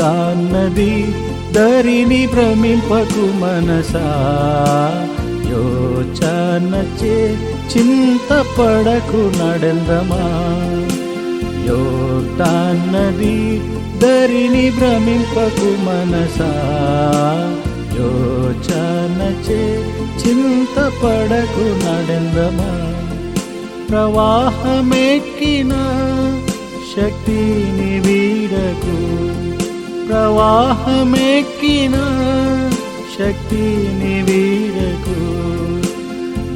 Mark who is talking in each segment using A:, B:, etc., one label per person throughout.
A: తాన్నది దరిని భ్రమింపకు మనసా. యోచనచే చింతపడకు నడందమా. యోర్దాన్నది దరిని భ్రమింపకు మనసా. యోచనచే చింతపడకు నడందమా. ప్రవాహమెక్కిన శక్తిని వీడకు ప్రవాహమెక్కిన శక్తిని వీరకు.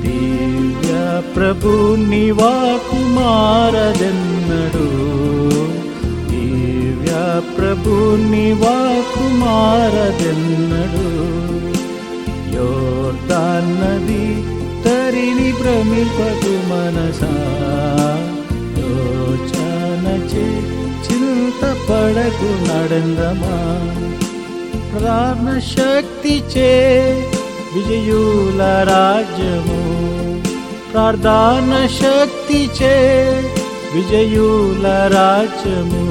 A: దివ్య ప్రభు నివా కుమారదన్నడు దివ్య ప్రభు నివాకు మారదెన్నడు. యోర్దాన్నది తరిని భ్రమిపకు మనసా. చింతపడకు నడందమా ప్రాణ శక్తి చే విజయుల రాజ్యము ప్రార్థన శక్తి చే విజయుల రాజ్యము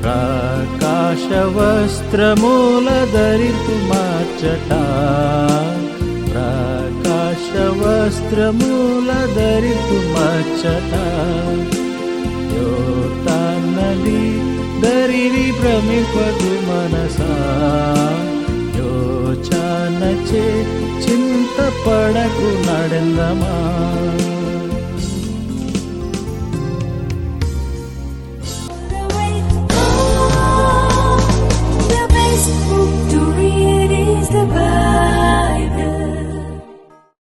A: ప్రకాశ వస్త్రమూల ధరితు మార్చట ప్రకాశ వస్త్రమూల ధరితు మార్చట యోతాన్నది దరిని భ్రమిపదు మనసా. యోచనచే చింతపడకు నడందమా.